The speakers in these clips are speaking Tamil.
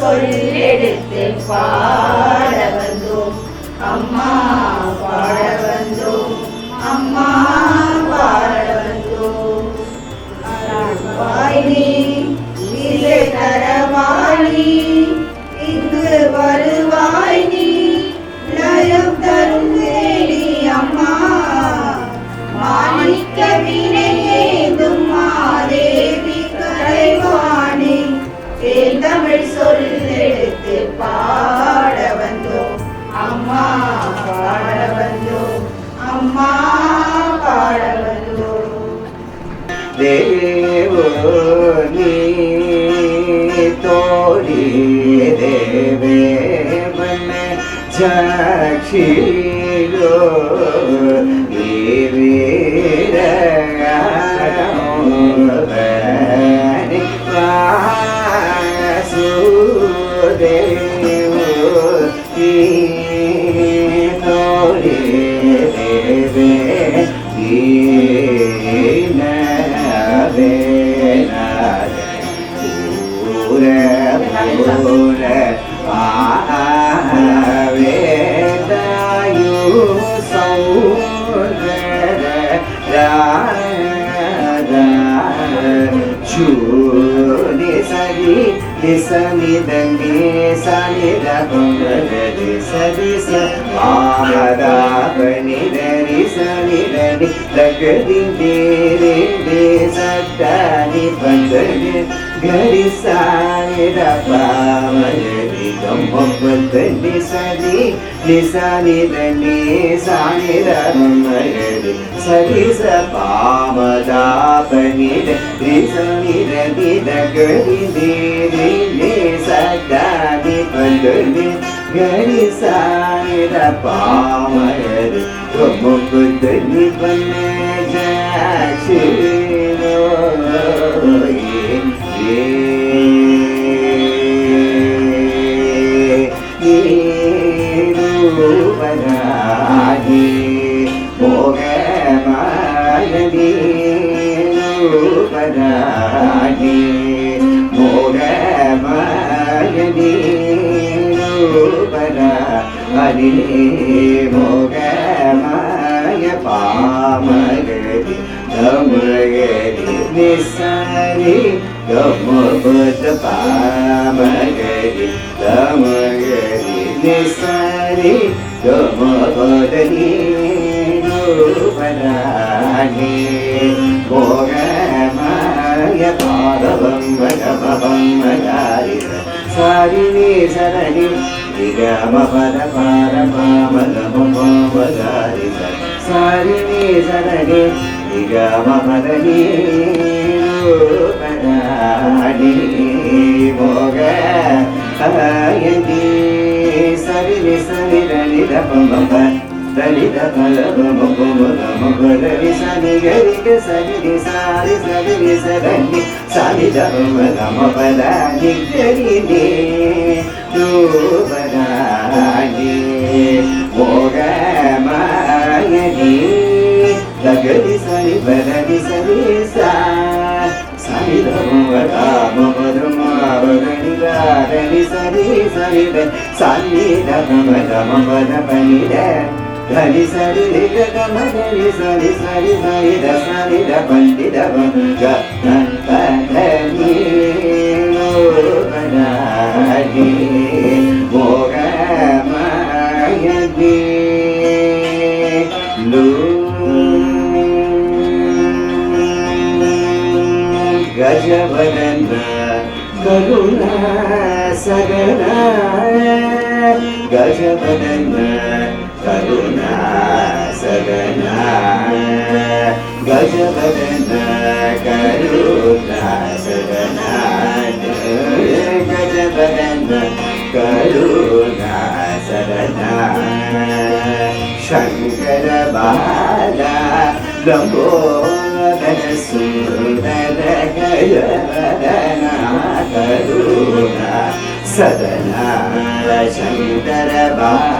சொல்லெடுத்து பா ರಿ ನಿ ಸ ನಿ ದ ನಿ ಸ ನಿ ದ ಪ ಗ ರಿ ಸ ರಿ ಸ ಆ ಮ ದ ಪ ನಿ ದ ರಿ ಸ ನಿ ದ ನಿ ದ ಗ ದಿ ದಿ ರಿ ದಿ ಸ ಟ ನಿ ಪ ಗ ರಿ पावयति पुत्रनि सनि सनि सारय सर स पदा बहि सनिदी रवि सदा दि पगनि घरि सायरे नि भोग मागि पामगति निसारि निसरि निसारि मि वदा पादवं भगवं वद पदानी निरी సారిణి సరగే నిగమ పదనీ మోగ సరిని సరిరణి రమ ಲಲಿತ ಫಲಕ ಮುಗುಮುಗ ಮುಗುರವಿ ಸನಿಗರಿಕ ಸಗಿರಿ ಸಾರಿ ಸಗಿರಿ ಸಗನ್ನಿ ಸಾಲಿದ ಮುಗ ಮಪದ ನಿಗ್ಗರಿದೆ ರೂಪದಾಗಿ ಮೋಗ ಮಾಯನಿ ಲಗರಿ ಸರಿ ಬರದಿ ಸರಿ ಸಾ ಸಾಲಿದ ಮುಗ ಮಮದ್ರ ಮಾವಗಣಿ ಗಾರನಿ ಸರಿ ಸರಿ ಸಾಲಿದ ಮುಗ ಮಮದ ಬಲಿದ ధని సరి రిగ గమ గని సరి సరి సరి ద సరి ద పండి ద వం గ ధన ప ధని ఓ పదాని సగన గజవదన Sadhana, Shankara Bhagavan, Lambodhana, Sudhana, Karuna, Sadhana, Shankara Bhagavan,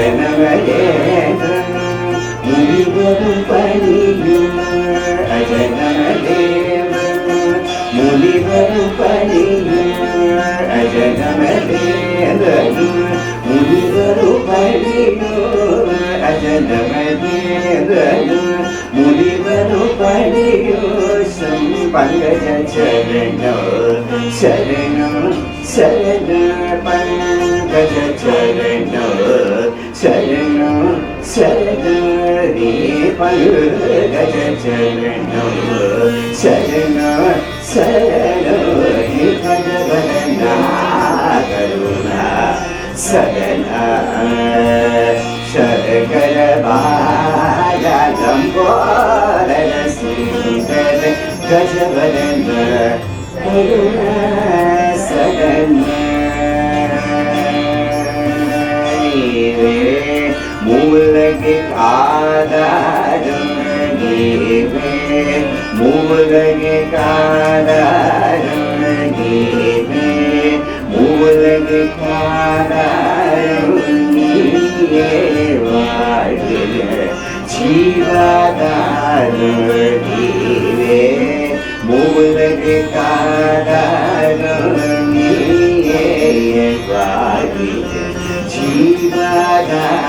അജനമലേത് മുഴുവതും പണിയും അജനമലേത് മുഴുവതും പണിയും അജനമലേത് മുഴുവതും പണിയും അജനമലേത് മുഴുവതും പണിയും പങ്കജ ചരണോ ശരണോ ശരണ പങ്കജ ചരണ శరణి పంగజ చరణము శరణ శరణి భగవన కరుణ శరణ శరకర బాగంబోర సింగర గజవదన కరుణ శరణ சரணே மூலகு காதாரம் கீவே மூலகு காதாரம் கீவே மூலகு நீயே வாழ்க ஜீவாதாரம் கீவே மூலகு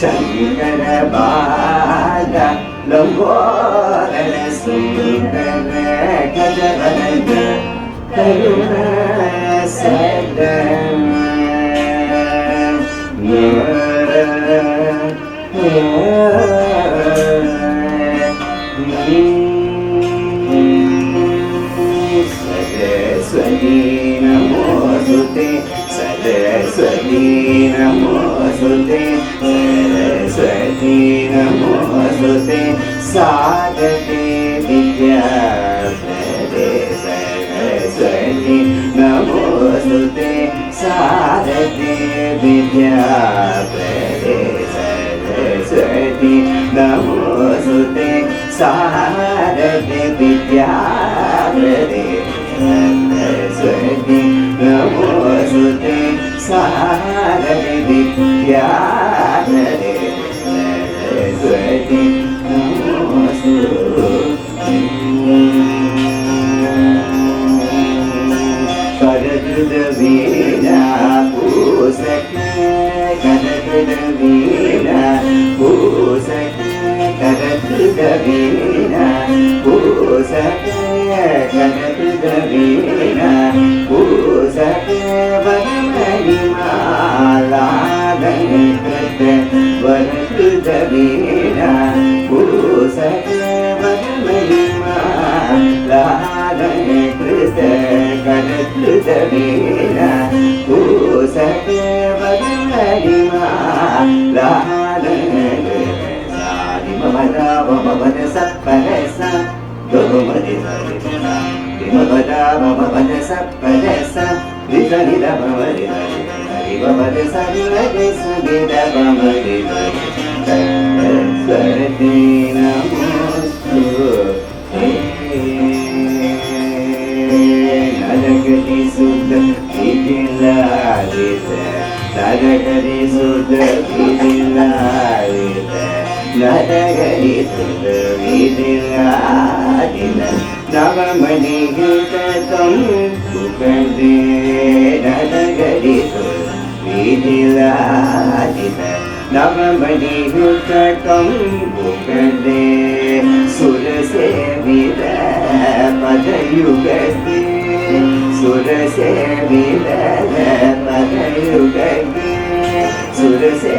ശങ്കര ബാല ലംബോദര സുന്ദര ഗജവദന കരുണ സദം സരസ്വതി നമോസുതേ दीन मोहसुते साधके दिया। सरस्वती नमोस्ते साधके विद्या सरस्वती नमोसुते साधके विद्या గవీన పూసక జగత్ గవీన పూసక వనమణి మాలాగణకృత వనత్ గవీన పూసక వనమణి మాలాగణకృత గణత్ గవీన రామ భవన సత్పరస యోగమని విమవ రామ భవన సత్పరస విషహిర భవని హరివమన సల్లగ సమిద భవని సరతే నమోస్తు నరగతి సుద్ధ విధిలాదిత నరగతి సుద్ధ విధిలాదిత ನರಗರಿ ತಿರುವಿದಿರಾದಿನ ನವಮನಿಗೆ ತಂಪುಗದೆ ನರಗರಿ ತಿರುವಿದಿರಾದಿನ ನವಮನಿಗೆ ತಂಪುಗದೆ ಸುರಸೇವಿದ ಪದಯುಗದೆ ಸುರಸೇವಿದ ಪದಯುಗದೆ ಸುರಸೇ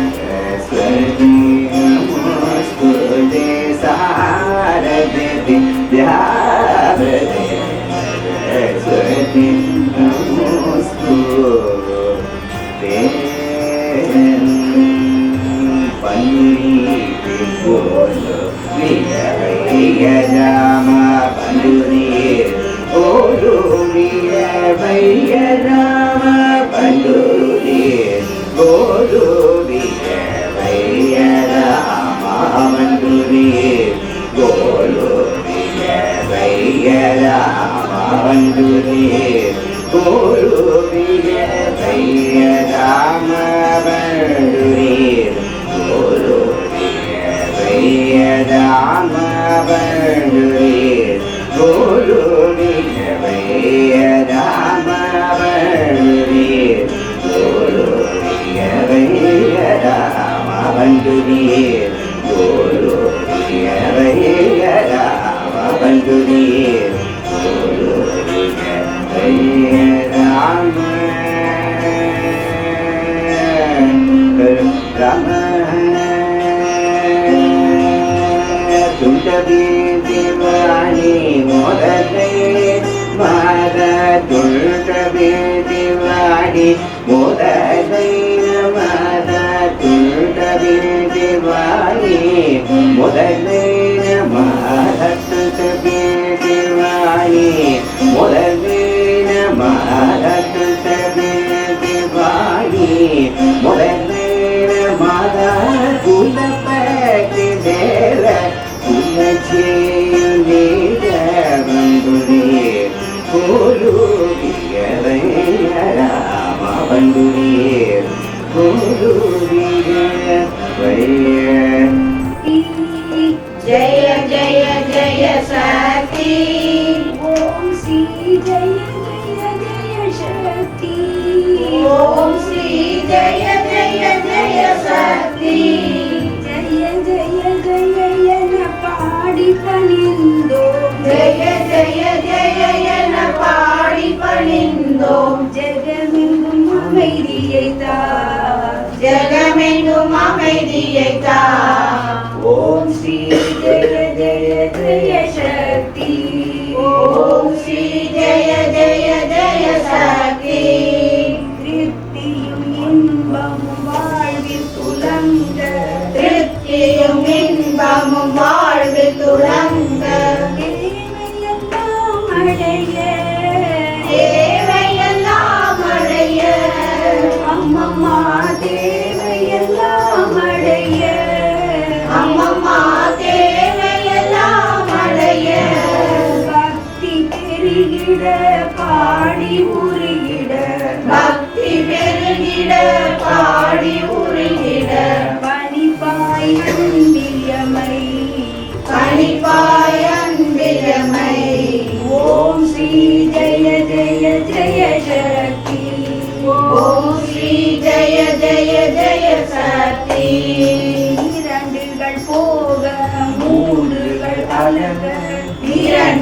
பன்னீர் போல நீ ராமா দুনিয়ে করবি வீழ்தி வாடி முதல் Hallelujah. Hallelujah. மாமைதியை தா ஓம் ஸ்ரீ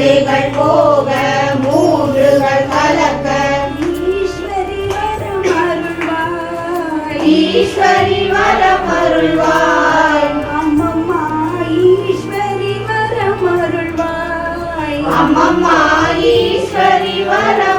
இரண்டுகள் போக மூன்றுகள் கலக்க. ஈஸ்வரி வரம் அருள்வாய் ஈஸ்வரி வரம் அருள்வாய் அம்மம்மா ஈஸ்வரி வரம் அருள்வாய் அம்மம்மா ஈஸ்வரி வரம்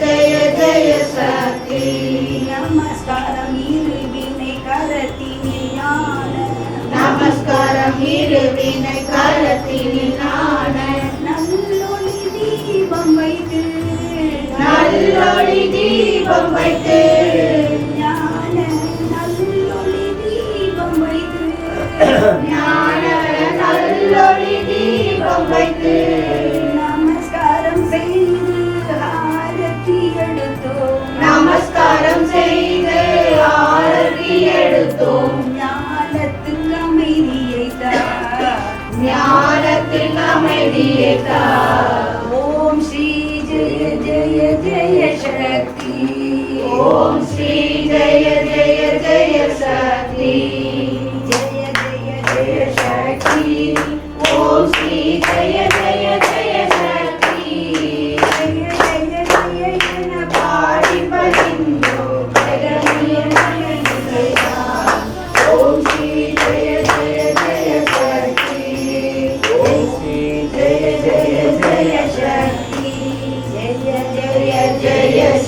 ஜய ஜய சக்தி நமஸ்காரம் இரு வினை கரத்தினான நமஸ்காரம் இரு வினை கரத்தினான நல்லொளி தீபம் வைத்து நல்லொளி தீபம் வைத்து ஞான நல்லொளி ज्ञानरत्नमयीयता ॐ श्री जय जय जय शक्ति। ॐ श्री जय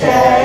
Share.